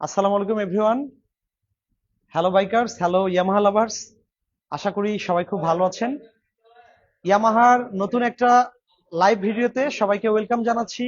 আসসালামু আলাইকুম everyone hello bikers hello Yamaha lovers আশা করি সবাই খুব ভালো আছেন। ইয়ামাহার নতুন একটা লাইভ ভিডিওতে সবাইকে ওয়েলকাম জানাচ্ছি।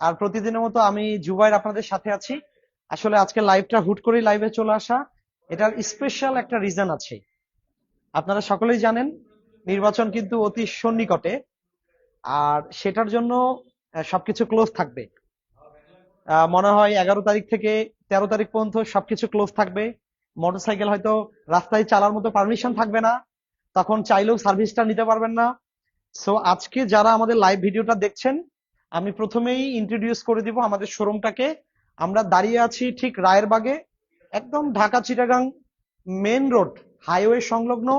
আর প্রতিদিনের মতো আমি জুবাইর আপনাদের সাথে আছি। আসলে আজকে লাইভটা হুট করেই লাইভে চলে আসা। এটার স্পেশাল একটা রিজন আছে। আপনারা সকলেই জানেন, নির্বাচন কিন্তু অতি সন্নিকটে। আর সেটার জন্য সবকিছু ক্লোজ থাকবে। মনে হয় এগারো তারিখ থেকে তেরো তারিখ পর্যন্ত সবকিছু ক্লোজ থাকবে। মোটরসাইকেল হয়তো রাস্তায় চালার মতো পারমিশন থাকবে না। তখন চাইলেও সার্ভিসটা নিতে পারবেন না। সো আজকে যারা আমাদের লাইভ ভিডিওটা দেখছেন, আমি প্রথমেই ইন্ট্রোডিউস করে দিব আমাদের শোরুমটাকে আমরা দাঁড়িয়ে আছি ঠিক রায়েরবাগে, একদম Dhaka Chittagong main road highway সংলগ্ন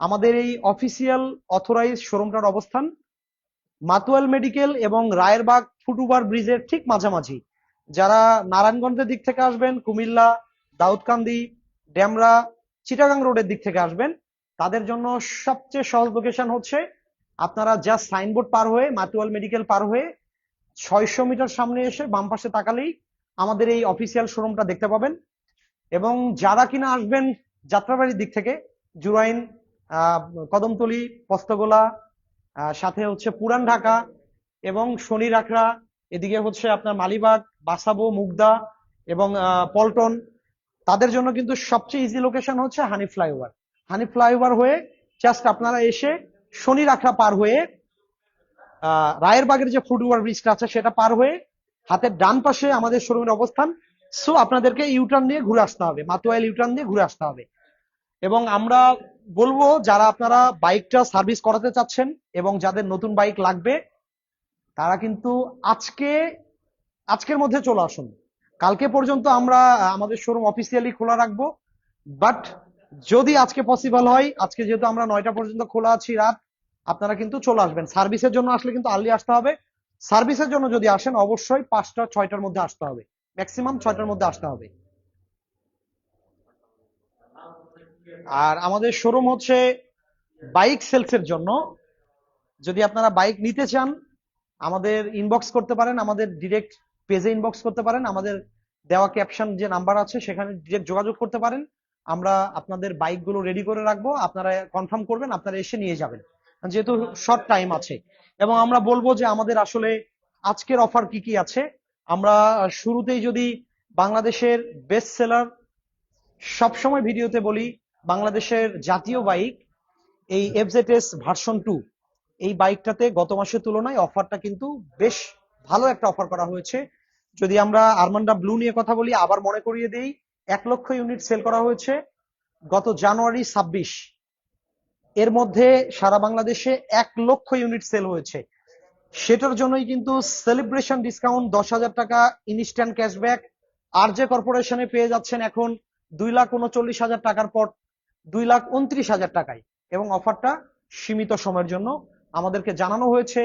আমাদের এই অফিসিয়াল অথরাইজ শোরুমটার অবস্থান। মাতুয়াল মেডিকেল এবং রায়েরবাগ ফুটুবার ব্রিজের ঠিক মাঝামাঝি। যারা নারায়ণগঞ্জের দিক থেকে আসবেন, কুমিল্লা, দাউদকান্দি ডেমরা চিটাগাং রোডের দিক থেকে আসবেন, তাদের জন্য সবচেয়ে সহজ লোকেশন হচ্ছে আপনারা জাস্ট সাইনবোর্ড পার হয়ে, মাতুয়াল মেডিকেল পার হয়ে ছয়শো মিটার সামনে এসে বাম পাশে তাকালেই আমাদের এই অফিসিয়াল শোরুমটা দেখতে পাবেন। এবং যারা কিনা আসবেন যাত্রাবাড়ির দিক থেকে, জুরাইন কদমতলি, পস্তগোলা সাথে হচ্ছে পুরান ঢাকা এবং শনি রাখরা এদিকে হচ্ছে আপনার মালিবাগ বাসাবো, মুগদা এবং পল্টন। তাদের জন্য কিন্তু সবচেয়ে ইজি লোকেশন হচ্ছে হানি ফ্লাইওভার। হানি ফ্লাইওভার হয়ে জাস্ট আপনারা এসে শনি রাখরা পার হয়ে রায়েরবাগের যে ফুটওভার ব্রিজটা আছে সেটা পার হয়ে হাতের ডান পাশে আমাদের শোরুমের অবস্থান। সো আপনাদেরকে ইউটার্ন নিয়ে ঘুরে আসতে হবে, মাতুয়াইল ইউটার্ন দিয়ে ঘুরে আসতে হবে। এবং আমরা বলব, যারা আপনারা বাইকটা সার্ভিস করাতে চাচ্ছেন এবং যাদের নতুন বাইক লাগবে, তারা কিন্তু আজকে আজকের মধ্যে চলে আসুন। কালকে পর্যন্ত আমরা আমাদের শোরুম অফিসিয়ালি খোলা রাখব। বাট যদি আজকে পসিবল হয়, আজকে যেহেতু আমরা নয়টা পর্যন্ত খোলা আছি রাত, আপনারা কিন্তু চলে আসবেন। সার্ভিসের জন্য আসলে কিন্তু আর্লি আসতে হবে। সার্ভিসের জন্য যদি আসেন, অবশ্যই পাঁচটা, ছয়টার মধ্যে আসতে হবে। ম্যাক্সিমাম ছয়টার মধ্যে আসতে হবে। আর আমাদের শোরুম হচ্ছে বাইক সেলসের জন্য। যদি আপনারা বাইক নিতে চান, আমাদের ইনবক্স করতে পারেন, আমাদের ডিরেক্ট পেজে ইনবক্স করতে পারেন, আমাদের দেওয়া ক্যাপশন যে নাম্বার আছে সেখানে ডিরেক্ট যোগাযোগ করতে পারেন, আমরা আপনাদের বাইকগুলো রেডি করে রাখব, আপনারা কনফার্ম করবেন, আপনারা এসে নিয়ে যাবেন। যেহেতু শর্ট টাইম আছে, এবং আমরা বলব যে আমাদের আসলে আজকের অফার কি কি আছে, আমরা শুরুতেই যদি বাংলাদেশের বেস্ট সেলার সবসময় ভিডিওতে বলি, বাংলাদেশের জাতীয় বাইক এই এফজেডএস ভার্সন টু এই বাইকটাতে গত মাসের তুলনায় অফারটা কিন্তু বেশ ভালো একটা অফার করা হয়েছে। যদি আমরা আরমান্ডা ব্লু নিয়ে কথা বলি, আবার মনে করিয়ে দেই, এক লক্ষ ইউনিট সেল করা হয়েছে গত জানুয়ারি ছাব্বিশ। এর মধ্যে সারা বাংলাদেশে এক লক্ষ ইউনিট সেল হয়েছে। সেটার জন্যই কিন্তু সেলিব্রেশন ডিসকাউন্ট দশ হাজার টাকা, ইনস্ট্যান্ট ক্যাশব্যাক। আর যে কর্পোরেশনে পেয়ে যাচ্ছেন এখন দুই লাখ উনচল্লিশ হাজার টাকার পর দুই লাখ উনত্রিশ হাজার টাকায়। এবং অফারটা সীমিত সময়ের জন্য আমাদেরকে জানানো হয়েছে।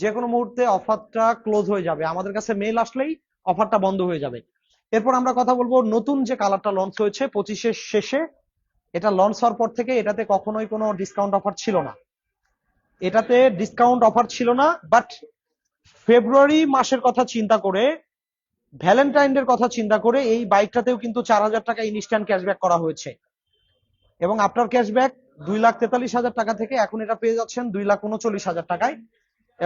যে কোনো মুহূর্তে অফারটা ক্লোজ হয়ে যাবে। আমাদের কাছে মেল আসলেই অফারটা বন্ধ হয়ে যাবে। এরপর আমরা কথা বলব নতুন যে কালারটা লঞ্চ হয়েছে পঁচিশের শেষে। এটা লঞ্চ হওয়ার পর থেকে এটাতে কখনোই কোনো ডিসকাউন্ট অফার ছিল না। এটাতে ডিসকাউন্ট অফার ছিল না বাট ফেব্রুয়ারি মাসের কথা চিন্তা করে ভ্যালেন্টাইন ভ্যালেন্টাইনের কথা চিন্তা করে এই বাইকটাতেও কিন্তু চার হাজার টাকা ইনস্ট্যান্ট ক্যাশব্যাক করা হয়েছে। এবং আপনার ক্যাশব্যাক দুই লাখ তেতাল্লিশ হাজার টাকা থেকে এখন এটা পেয়ে যাচ্ছেন দুই লাখ উনচল্লিশ হাজার টাকায়।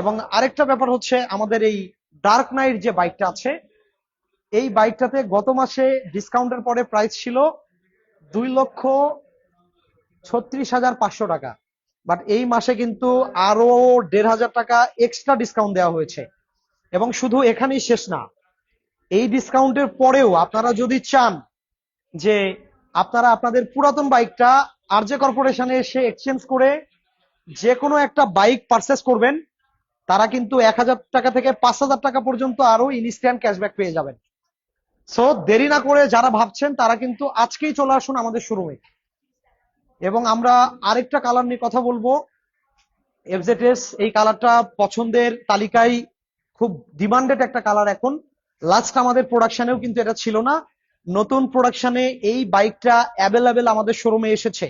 এবং আরেকটা ব্যাপার হচ্ছে আমাদের এই ডার্ক নাইট যে বাইকটা আছে, এই বাইকটাতে গত মাসে ডিসকাউন্টের পরে প্রাইস ছিল দুই লক্ষ ছত্রিশ হাজার পাঁচশো টাকা। বাট এই মাসে কিন্তু আরও দেড় হাজার টাকা এক্সট্রা ডিসকাউন্ট দেওয়া হয়েছে। এবং শুধু এখানেই শেষ না, এই ডিসকাউন্টের পরেও আপনারা যদি চান যে আপনারা আপনাদের পুরাতন বাইকটা আর যে কর্পোরেশনে এসে এক্সচেঞ্জ করে যে কোনো একটা বাইক পারচেস করবেন তারা কিন্তু এক হাজার টাকা থেকে পাঁচ হাজার টাকা পর্যন্ত আরও ইনস্ট্যান্ট ক্যাশব্যাক পেয়ে যাবেন। সো দেরি না করে যারা ভাবছেন, তারা কিন্তু আজকেই চলে আসুন আমাদের শোরুমে এবং আমরা আরেকটা কালার নিয়ে কথা বলব। এফজেডএস এই কালারটা পছন্দের তালিকায় খুব ডিমান্ডেড একটা কালার এখন। লাস্ট আমাদের প্রোডাকশনেও কিন্তু এটা ছিল না। নতুন প্রোডাকশনে এই বাইকটা অ্যাভেলেবেল আমাদের শোরুমে এসেছে।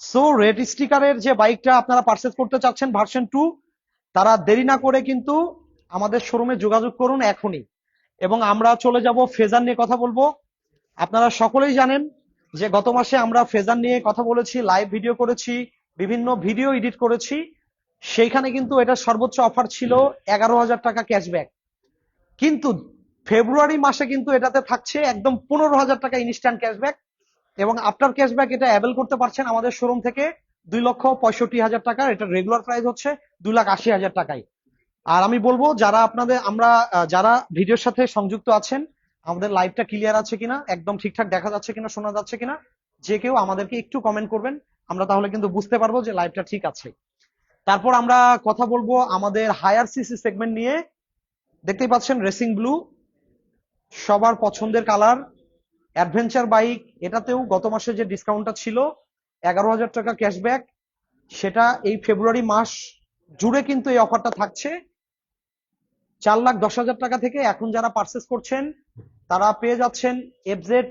সো রেড স্টিকারের যে বাইকটা আপনারা পারচেস করতে চাচ্ছেন ভার্সন টু তারা দেরি না করে কিন্তু আমাদের শোরুমে যোগাযোগ করুন এখনই। এবং আমরা চলে যাব ফেজার নিয়ে কথা বলব। আপনারা সকলেই জানেন যে গত মাসে আমরা ফেজার নিয়ে কথা বলেছি লাইভ ভিডিও করেছি, বিভিন্ন ভিডিও এডিট করেছি। সেইখানে কিন্তু এটা সর্বোচ্চ অফার ছিল এগারো হাজার টাকা ক্যাশব্যাক কিন্তু ফেব্রুয়ারি মাসে কিন্তু এটাতে থাকছে একদম পনেরো হাজার টাকা ইনস্ট্যান্ট ক্যাশব্যাক এবং আফটার ক্যাশব্যাক এটা অ্যাভেল করতে পারছেন আমাদের শোরুম থেকে দুই লক্ষ পঁয়ষট্টি হাজার টাকা। এটা রেগুলার প্রাইস হচ্ছে। দুই লাখ আশি হাজার টাকায়। আর আমি বলব, যারা আপনাদের, আমরা যারা ভিডিওর সাথে সংযুক্ত আছেন, আমাদের লাইভটা ক্লিয়ার আছে কিনা, একদম ঠিকঠাক দেখা যাচ্ছে কিনা, শোনা যাচ্ছে কিনা, যে কেউ আমাদেরকে একটু কমেন্ট করবেন, আমরা তাহলে কিন্তু বুঝতে পারব যে লাইভটা ঠিক আছে। তারপর আমরা কথা বলব আমাদের হায়ার সিসি সেগমেন্ট নিয়ে। দেখতেই পাচ্ছেন রেসিং ব্লু সবার পছন্দের কালার অ্যাডভেঞ্চার বাইক এটাতেও গত মাসে যে ডিসকাউন্টটা ছিল, এগারো হাজার টাকা ক্যাশব্যাক সেটা এই ফেব্রুয়ারি মাস জুড়ে কিন্তু এই অফারটা থাকছে। চার লাখ দশ হাজার টাকা থেকে এখন যারা পারচেস করছেন, তারা পেয়ে যাচ্ছেন এফজেড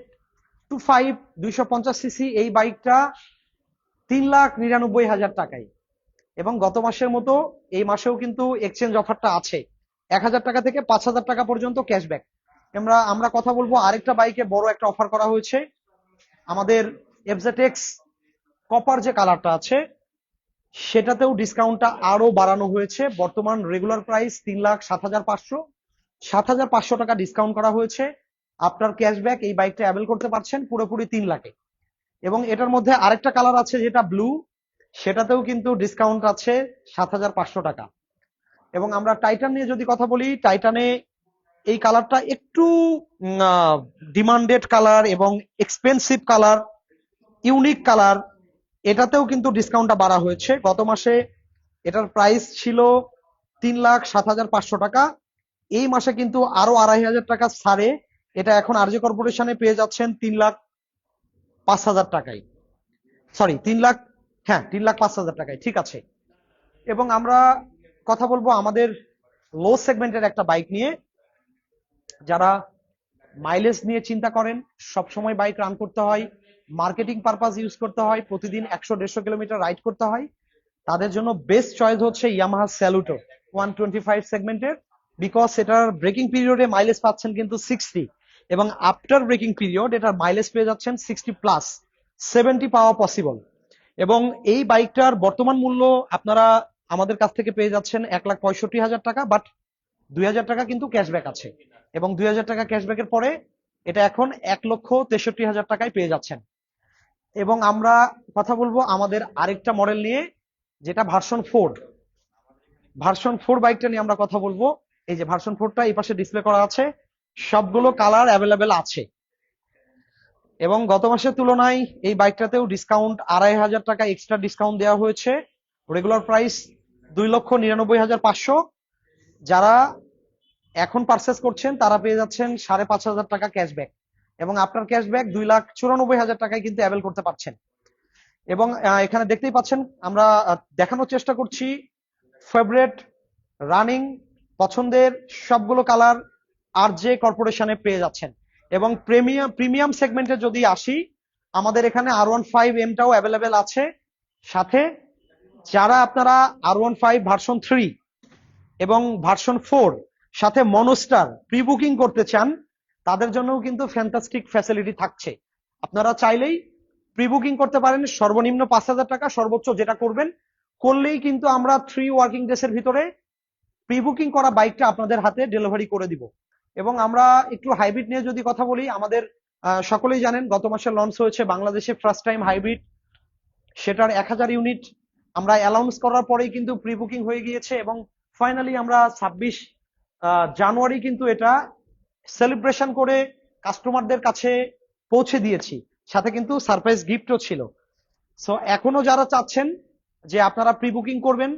টু ফাইভ দুইশো পঞ্চাশ সিসি এই বাইকটা তিন লাখ নিরানব্বই হাজার টাকায়। এবং গত মাসের মতো এই মাসেও কিন্তু এক্সচেঞ্জ অফারটা আছে। এক হাজার টাকা থেকে পাঁচ হাজার টাকা পর্যন্ত ক্যাশব্যাক আমরা আমরা কথা বলব আরেকটা বাইকে বড় একটা অফার করা হয়েছে। আমাদের এফজেটেক্স কপার যে কালারটা আছে সেটাতেও ডিসকাউন্টটা আরও বাড়ানো হয়েছে। বর্তমান রেগুলার প্রাইস তিন লাখ সাত হাজার পাঁচশো। সাত হাজার পাঁচশো টাকা ডিসকাউন্ট করা হয়েছে। আপনার ক্যাশব্যাক এই বাইকটা অ্যাভেল করতে পারছেন পুরোপুরি তিন লাখে। এবং এটার মধ্যে আরেকটা কালার আছে যেটা ব্লু সেটাতেও কিন্তু ডিসকাউন্ট আছে সাত হাজার পাঁচশো টাকা। এবং আমরা টাইটান নিয়ে যদি কথা বলি টাইটানে এই কালারটা একটু ডিমান্ডেড কালার এবং এক্সপেন্সিভ কালার ইউনিক কালার এটাতেও কিন্তু ডিসকাউন্টটা বাড়া হয়েছে। গত মাসে এটার প্রাইস ছিল তিন লাখ সাত হাজার পাঁচশো টাকা। এই মাসে কিন্তু আরও আড়াই হাজার টাকা ছাড়ে। এটা এখন আরজি কর্পোরেশনে পেয়ে যাচ্ছেন তিন লাখ পাঁচ হাজার টাকায়। সরি তিন লাখ হ্যাঁ তিন লাখ পাঁচ হাজার টাকায়। ঠিক আছে। এবং আমরা কথা বলব আমাদের লো সেগমেন্টের একটা বাইক নিয়ে। যারা মাইলেজ নিয়ে চিন্তা করেন সব সময় বাইক রান করতে হয়। মার্কেটিং পারপাস ইউজ করতে হয়, প্রতিদিন একশো, দেড়শো কিলোমিটার রাইড করতে হয়। তাদের জন্য বেস্ট চয়েস হচ্ছে Yamaha Saluto one twenty five সেগমেন্টের বিকজ এটার ব্রেকিং পিরিয়ডে মাইলেজ পাচ্ছেন কিন্তু সিক্সটি এবং আফটার ব্রেকিং পিরিয়ড এটার মাইলেজ পেয়ে যাচ্ছেন সিক্সটি প্লাস সেভেন্টি পাওয়া পসিবল এবং এই বাইকটার বর্তমান মূল্য আপনারা আমাদের কাছ থেকে পেয়ে যাচ্ছেন এক লাখ পঁয়ষট্টি হাজার টাকা বাট দুই হাজার টাকা কিন্তু ক্যাশব্যাক আছে। এবং দুই হাজার টাকা ক্যাশব্যাকের পরে এটা এখন এক লক্ষ তেষট্টি হাজার টাকায় পেয়ে যাচ্ছেন। এবং আমরা কথা বলব আমাদের আরেকটা মডেল নিয়ে, যেটা ভার্সন ফোর ভার্সন ফোর বাইকটা নিয়ে আমরা কথা বলব। এই যে ভার্সন ফোরটা এই পাশে ডিসপ্লে করা আছে। সবগুলো কালার অ্যাভেলেবেল আছে। এবং গত মাসের তুলনায় এই বাইকটাতেও ডিসকাউন্ট আড়াই হাজার টাকা এক্সট্রা ডিসকাউন্ট দেওয়া হয়েছে। রেগুলার প্রাইস দুই লক্ষ নিরানব্বই হাজার পাঁচশো। যারা এখন পারচেস করছেন, তারা পেয়ে যাচ্ছেন সাড়ে পাঁচ হাজার টাকা ক্যাশব্যাক এবং আপনার ক্যাশব্যাক দুই লাখ চুরানব্বই হাজার টাকায় কিন্তু অ্যাভেল করতে পারছেন। এবং এখানে দেখতেই পাচ্ছেন, আমরা দেখানোর চেষ্টা করছি ফেভারেট রানিং পছন্দের সবগুলো কালার আর জে কর্পোরেশনে পেয়ে যাচ্ছেন। এবং প্রিমিয়াম প্রিমিয়াম সেগমেন্টে যদি আসি, আমাদের এখানে আর ওয়ান ফাইভ এমটাও অ্যাভেলেবেল আছে। সাথে যারা আপনারা আর ওয়ান ফাইভ ভার্সন থ্রি এবং ভার্সন ফোর সাথে মনোস্টার প্রি বুকিং করতে চান তাদের জন্যও কিন্তু ফ্যান্টাস্টিক ফ্যাসিলিটি থাকছে। আপনারা চাইলেই প্রি বুকিং করতে পারেন, সর্বনিম্ন পাঁচ হাজার টাকা, সর্বোচ্চ যেটা করবেন, করলেই কিন্তু আমরা থ্রি ওয়ার্কিং ডেস এর ভিতরে প্রি বুকিং করা বাইকটা আপনাদের হাতে ডেলিভারি করে দিব। এবং আমরা একটু হাইব্রিড নিয়ে যদি কথা বলি, আমাদের সকলেই জানেন, গত মাসে লঞ্চ হয়েছে বাংলাদেশে ফার্স্ট টাইম হাইব্রিড সেটার এক হাজার ইউনিট আমরা অ্যালাউন্স করার পরেই কিন্তু প্রি বুকিং হয়ে গিয়েছে এবং ফাইনালি আমরা ছাব্বিশ জানুয়ারি কিন্তু এটা সেলিব্রেশন করে কাস্টমারদের কাছে পৌঁছে দিয়েছি। সাথে কিন্তু সারপ্রাইজ গিফটও ছিল। সো এখনও যারা চাচ্ছেন যে আপনারা প্রি বুকিং করবেন,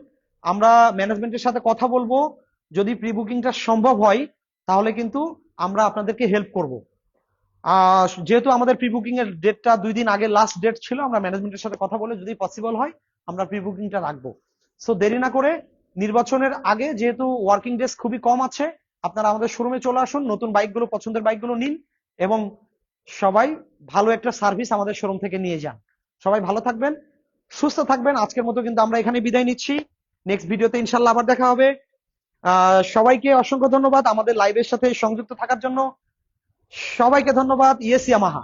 আমরা ম্যানেজমেন্টের সাথে কথা বলব। যদি প্রি বুকিংটা সম্ভব হয়, তাহলে কিন্তু আমরা আপনাদেরকে হেল্প করব। যেহেতু আমাদের প্রি বুকিং এর ডেটটা দুই দিন আগে লাস্ট ডেট ছিল, আমরা ম্যানেজমেন্টের সাথে কথা বলে যদি পসিবল হয়, আমরা প্রি বুকিংটা রাখব। সো দেরি না করে নির্বাচনের আগে যেহেতু ওয়ার্কিং ডেজ খুবই কম আছে আপনারা আমাদের শোরুমে চলে আসুন, নতুন বাইকগুলো, পছন্দের বাইকগুলো নিন এবং সবাই ভালো একটা সার্ভিস আমাদের শোরুম থেকে নিয়ে যান। সবাই ভালো থাকবেন, সুস্থ থাকবেন। আজকের মতো কিন্তু আমরা এখানে বিদায় নিচ্ছি। নেক্সট ভিডিওতে ইনশাল্লাহ আবার দেখা হবে। সবাইকে অসংখ্য ধন্যবাদ আমাদের লাইভের সাথে সংযুক্ত থাকার জন্য। সবাইকে ধন্যবাদ ইয়েসিয়া ইয়ামাহা